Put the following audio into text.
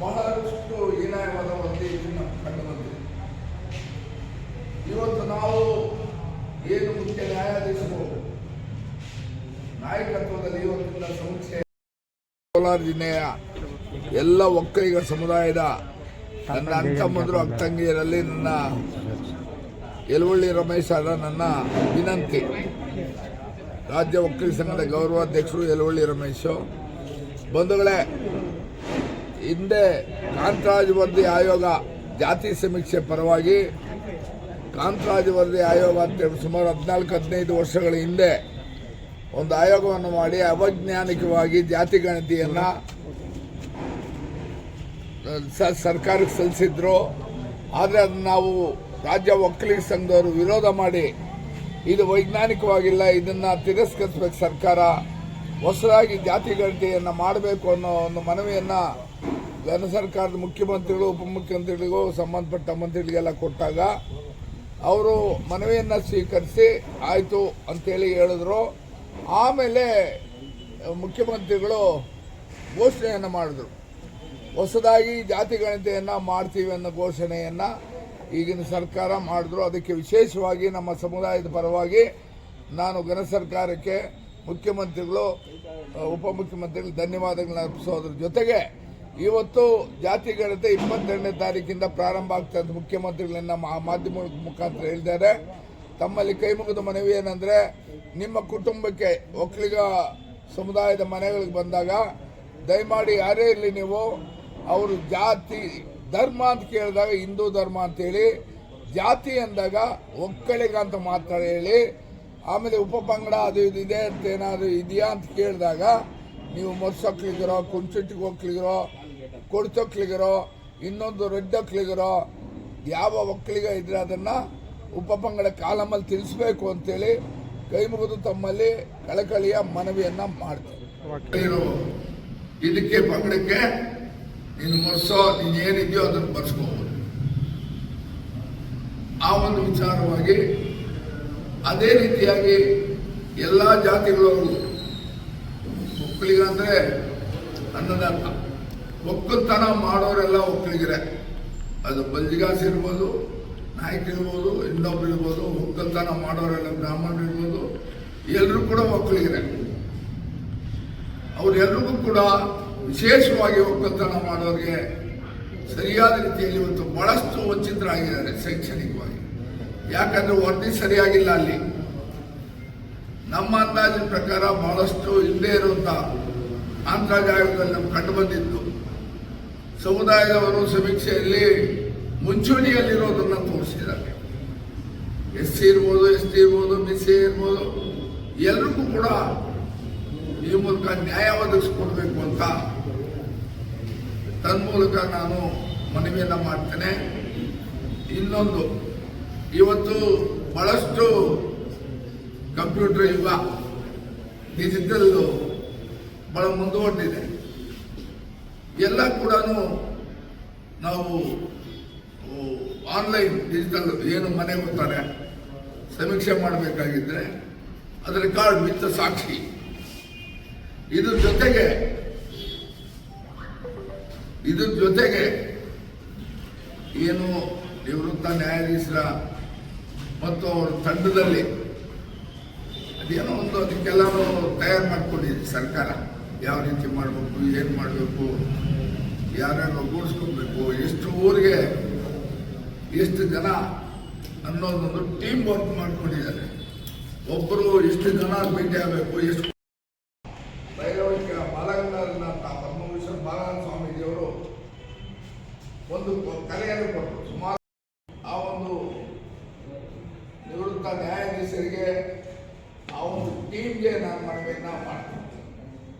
ಬಹಳಷ್ಟು ಹೀನಾಯವಾದ ವರದಿಯನ್ನು ಕಂಡು ಬಂದಿದೆ ಇವತ್ತು ನಾವು ಏನು ಮುಖ್ಯ ನ್ಯಾಯಾಧೀಶರು ನಾಯಕತ್ವದಲ್ಲಿ ಇವತ್ತಿನ ಸಮೀಕ್ಷೆ ಕೋಲಾರ ಜಿಲ್ಲೆಯ ಎಲ್ಲ ಒಕ್ಕಲಿಗ ಸಮುದಾಯದ ನನ್ನ ಅಕ್ಕಮ್ಮಂದರು ಅಕ್ಕಂಗಿಯರಲ್ಲಿ ನನ್ನ ಯಲವಳ್ಳಿ ರಮೇಶ್ ಅವರ ನನ್ನ ವಿನಂತಿ. ರಾಜ್ಯ ಒಕ್ಕಲಿಗ ಸಂಘದ ಗೌರವಾಧ್ಯಕ್ಷರು ಯಲವಳ್ಳಿ ರಮೇಶ್. ಬಂಧುಗಳೇ ಹಿಂದೆ ಕಾಂತರಾಜ್ ವರದಿ ಆಯೋಗ ಜಾತಿ ಸಮೀಕ್ಷೆ ಪರವಾಗಿ ಕಾಂತರಾಜ್ ವರದಿ ಆಯೋಗ ಅಂತೇಳಿ ಸುಮಾರು ಹದಿನಾಲ್ಕು, ಹದಿನೈದು ವರ್ಷಗಳ ಹಿಂದೆ ಒಂದು ಆಯೋಗವನ್ನು ಮಾಡಿ ಅವೈಜ್ಞಾನಿಕವಾಗಿ ಜಾತಿ ಗಣತಿಯನ್ನು ಸರ್ಕಾರಕ್ಕೆ ಸಲ್ಲಿಸಿದ್ರು. ಆದರೆ ಅದನ್ನು ನಾವು ರಾಜ್ಯ ಒಕ್ಕಲಿಗ ಸಂಘದವರು ವಿರೋಧ ಮಾಡಿ, ಇದು ವೈಜ್ಞಾನಿಕವಾಗಿಲ್ಲ, ಇದನ್ನು ತಿರಸ್ಕರಿಸಬೇಕು ಸರ್ಕಾರ, ಹೊಸದಾಗಿ ಜಾತಿ ಗಣತಿಯನ್ನು ಮಾಡಬೇಕು ಅನ್ನೋ ಒಂದು ಮನವಿಯನ್ನು ಘನ ಸರ್ಕಾರದ ಮುಖ್ಯಮಂತ್ರಿಗಳು, ಉಪಮುಖ್ಯಮಂತ್ರಿಗಳಿಗೂ ಸಂಬಂಧಪಟ್ಟ ಮಂತ್ರಿಗಳಿಗೆಲ್ಲ ಕೊಟ್ಟಾಗ ಅವರು ಮನವಿಯನ್ನು ಸ್ವೀಕರಿಸಿ ಆಯಿತು ಅಂತೇಳಿ ಹೇಳಿದ್ರು. ಆಮೇಲೆ ಮುಖ್ಯಮಂತ್ರಿಗಳು ಘೋಷಣೆಯನ್ನು ಮಾಡಿದ್ರು. ಹೊಸದಾಗಿ ಜಾತಿ ಗಣತಿಯನ್ನು ಮಾಡ್ತೀವಿ ಅನ್ನೋ ಘೋಷಣೆಯನ್ನು ಈಗಿನ ಸರ್ಕಾರ ಮಾಡಿದ್ರು. ಅದಕ್ಕೆ ವಿಶೇಷವಾಗಿ ನಮ್ಮ ಸಮುದಾಯದ ಪರವಾಗಿ ನಾನು ಘನ ಸರ್ಕಾರಕ್ಕೆ ಮುಖ್ಯಮಂತ್ರಿಗಳು, ಉಪಮುಖ್ಯಮಂತ್ರಿಗಳು ಧನ್ಯವಾದಗಳನ್ನ ಅರ್ಪಿಸೋದ್ರ ಜೊತೆಗೆ ಇವತ್ತು ಜಾತಿ ಗಣತೆ ಇಪ್ಪತ್ತೆರಡನೇ ತಾರೀಕಿಂದ ಪ್ರಾರಂಭ ಆಗ್ತದೆ ಅಂತ ಮುಖ್ಯಮಂತ್ರಿಗಳನ್ನ ಮಾಧ್ಯಮ ಮುಖಾಂತರ ಹೇಳಿದ್ದಾರೆ. ತಮ್ಮಲ್ಲಿ ಕೈ ಮುಗಿದ ಮನವಿ ಏನಂದರೆ, ನಿಮ್ಮ ಕುಟುಂಬಕ್ಕೆ ಒಕ್ಕಲಿಗ ಸಮುದಾಯದ ಮನೆಗಳಿಗೆ ಬಂದಾಗ ದಯಮಾಡಿ ಯಾರೇ ಇರಲಿ ನೀವು, ಅವರು ಜಾತಿ ಧರ್ಮ ಅಂತ ಕೇಳಿದಾಗ ಹಿಂದೂ ಧರ್ಮ ಅಂತೇಳಿ ಜಾತಿ ಅಂದಾಗ ಒಕ್ಕಲಿಗ ಅಂತ ಮಾತಾಡಿ ಹೇಳಿ, ಆಮೇಲೆ ಉಪಪಂಗಡ ಅದು ಇದು ಇದೆ ಅಂತ ಏನಾದರೂ ಇದೆಯಾ ಅಂತ ಕೇಳಿದಾಗ, ನೀವು ಮೊರ್ಸೊಕ್ಲಿಗರೋ ಕುಂಚುಟ್ಟಿಗೆ ಒಕ್ಕಲಿಗರೋ ಕೊಡ್ತೊಕ್ಲಿಗರೋ ಇನ್ನೊಂದು ರೆಡ್ ಒಕ್ಕಲಿಗರೋ ಯಾವ ಒಕ್ಕಲಿಗ ಇದ್ರೆ ಅದನ್ನು ಉಪಪಂಗಡ ಕಾಲಮಲ್ಲಿ ತಿಳಿಸ್ಬೇಕು ಅಂತೇಳಿ ಕೈ ಮುಗಿದು ತಮ್ಮಲ್ಲಿ ಕಳಕಳಿಯ ಮನವಿಯನ್ನು ಮಾಡ್ತಾರೆ. ಇದಕ್ಕೆ ಪಂಗಡಕ್ಕೆ ನೀನು ಮರ್ಸೋ ನೀನು ಏನಿದೆಯೋ ಅದನ್ನು ಬರ್ಸ್ಕೋಬಹುದು ಆ ಒಂದು ವಿಚಾರವಾಗಿ ಅದೇ ರೀತಿಯಾಗಿ ಎಲ್ಲ ಜಾತಿಗಳವರು ಒಕ್ಕಲಿಗ ಅಂದರೆ ಅನ್ನದಾತ. ಒಕ್ಕಲ್ತನ ಮಾಡೋರೆಲ್ಲ ಒಕ್ಕಲಿಗರೆ. ಅದು ಬಲ್ಜಿಗಾಸ್ ಇರ್ಬೋದು, ನಾಯ್ಕ ಇರ್ಬೋದು, ಇನ್ನೊಬ್ರು ಇರ್ಬೋದು, ಒಕ್ಕಲ್ತನ ಮಾಡೋರೆಲ್ಲ ಬ್ರಾಹ್ಮಣರು ಇರ್ಬೋದು ಎಲ್ಲರೂ ಕೂಡ ಒಕ್ಕಲಿಗರೆ. ಅವರೆಲ್ಲರಿಗೂ ಕೂಡ ವಿಶೇಷವಾಗಿ ಒಕ್ಕಲ್ತನ ಮಾಡೋರಿಗೆ ಸರಿಯಾದ ರೀತಿಯಲ್ಲಿ ಇವತ್ತು ಬಹಳಷ್ಟು ವಂಚಿತರಾಗಿದ್ದಾರೆ ಶೈಕ್ಷಣಿಕವಾಗಿ. ಯಾಕಂದ್ರೆ ವರದಿ ಸರಿಯಾಗಿಲ್ಲ ಅಲ್ಲಿ. ನಮ್ಮ ಅಂದಾಜಿನ ಪ್ರಕಾರ ಬಹಳಷ್ಟು ಇಲ್ಲದೆ ಇರುವಂತ ಆಂಧ್ರ ಜಾಗದಲ್ಲಿ ನಮ್ಗೆ ಕಂಡು ಬಂದಿದ್ದು ಸಮುದಾಯದವರು ಸಮೀಕ್ಷೆಯಲ್ಲಿ ಮುಂಚೂಣಿಯಲ್ಲಿರೋದನ್ನು ತೋರಿಸಿದ್ದಾರೆ. ಎಸ್ ಸಿ ಇರ್ಬೋದು, ಎಸ್ ಟಿ ಇರ್ಬೋದು, ಬಿ ಸಿ ಇರ್ಬೋದು, ಎಲ್ರಿಗೂ ಕೂಡ ಈ ಮೂಲಕ ನ್ಯಾಯ ಒದಗಿಸ್ಕೊಡ್ಬೇಕು ಅಂತ ತನ್ಮೂಲಕ ನಾನು ಮನವಿಯನ್ನು ಮಾಡ್ತೇನೆ. ಇನ್ನೊಂದು, ಇವತ್ತು ಬಹಳಷ್ಟು ಕಂಪ್ಯೂಟರ್ ಯುಗ ಡಿಜಿಟಲ್ ಬಹಳ ಮುಂದುವರೆದಿದೆ. ಎಲ್ಲ ಕೂಡ ನಾವು ಆನ್ಲೈನ್ ಡಿಜಿಟಲ್ ಏನು ಮನೆ ಬರ್ತಾರೆ ಸಮೀಕ್ಷೆ ಮಾಡಬೇಕಾಗಿದ್ದರೆ ಅದರ ಕಾರ್ಡ್ ವಿತ್ ಸಾಕ್ಷಿ. ಇದ್ರ ಜೊತೆಗೆ ಇದ್ರ ಜೊತೆಗೆ ಏನು ನಿವೃತ್ತ ನ್ಯಾಯಾಧೀಶರ ಮತ್ತು ಅವರ ತಂಡದಲ್ಲಿ ಅದೇನೋ ಒಂದು ಅದಕ್ಕೆಲ್ಲ ತಯಾರು ಮಾಡ್ಕೊಂಡಿದೆ ಸರ್ಕಾರ. ಯಾವ ರೀತಿ ಮಾಡಬೇಕು, ಏನು ಮಾಡಬೇಕು, ಯಾರ್ಯಾರು ಒಗ್ಗೂಡಿಸ್ಕೊಬೇಕು ಎಷ್ಟು ಊರಿಗೆ ಎಷ್ಟು ಜನ ಅನ್ನೋದೊಂದು ಟೀಮ್ ವರ್ಕ್ ಮಾಡ್ಕೊಂಡಿದ್ದಾರೆ. ಒಬ್ಬರು ಎಷ್ಟು ಜನ ಭೇಟಿ ಆಗಬೇಕು, ಎಷ್ಟು ಸ್ವಾಮೀಜಿಯವರು ಒಂದು ಕಲೆಯನ್ನು ಕೊಟ್ಟರು. ಸುಮಾರು ಆ ಒಂದು ನಿವೃತ್ತ ನ್ಯಾಯಾಧೀಶರಿಗೆ ಆ ಒಂದು ಟೀಮ್ಗೆ ನಾನು ಮನವಿಯನ್ನ ಮಾಡ್ತೇನೆ